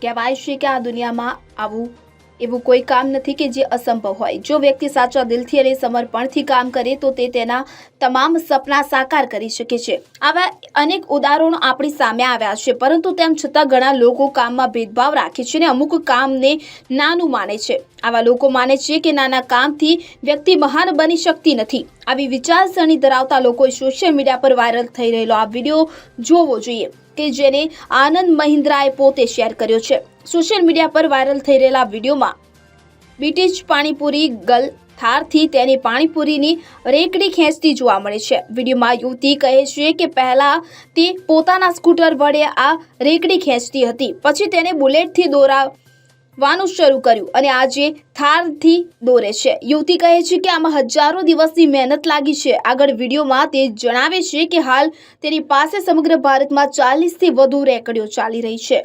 કહેવાય છે કે આ દુનિયામાં આવું એવું કોઈ કામ નથી કે જે અસંભવ હોય. જો વ્યક્તિ સાચા દિલથી અને સમર્પણથી કામ કરે તો તે તેના તમામ સપના સાકાર કરી શકે છે. આવા અનેક ઉદાહરણો આપણી સામે આવ્યા છે, પરંતુ તેમ છતાં ઘણા લોકો કામમાં ભેદભાવ રાખે છે અને અમુક કામને નાનું માને છે. આવા લોકો માને છે કે નાના કામથી વ્યક્તિ મહાન બની શકતી નથી. આવી વિચારસરણી ધરાવતા લોકોએ સોશિયલ મીડિયા પર વાયરલ થઈ રહેલો આ વીડિયો જોવો જોઈએ કે જેને આનંદ મહિન્દ્રાએ પોતે શેર કર્યો છે. સોશિયલ મીડિયા પર વાયરલ થઈ રહેલા વિડીયોમાં બ્રિટિશ પાણીપુરી ગર્લ થારથી તેની પાણીપુરીની રેકડી ખેંચતી જોવા મળે છે. વિડીયોમાં યુવતી કહે છે કે પહેલાં તે પોતાના સ્કૂટર વડે આ રેકડી ખેંચતી હતી, પછી તેને બુલેટથી દોરાવવાનું શરૂ કર્યું અને આજે થારથી દોરે છે. યુવતી કહે છે કે આમાં હજારો દિવસની મહેનત લાગી છે. આગળ વિડીયોમાં તે જણાવે છે કે હાલ તેની પાસે સમગ્ર ભારતમાં ચાલીસથી વધુ રેકડીઓ ચાલી રહી છે.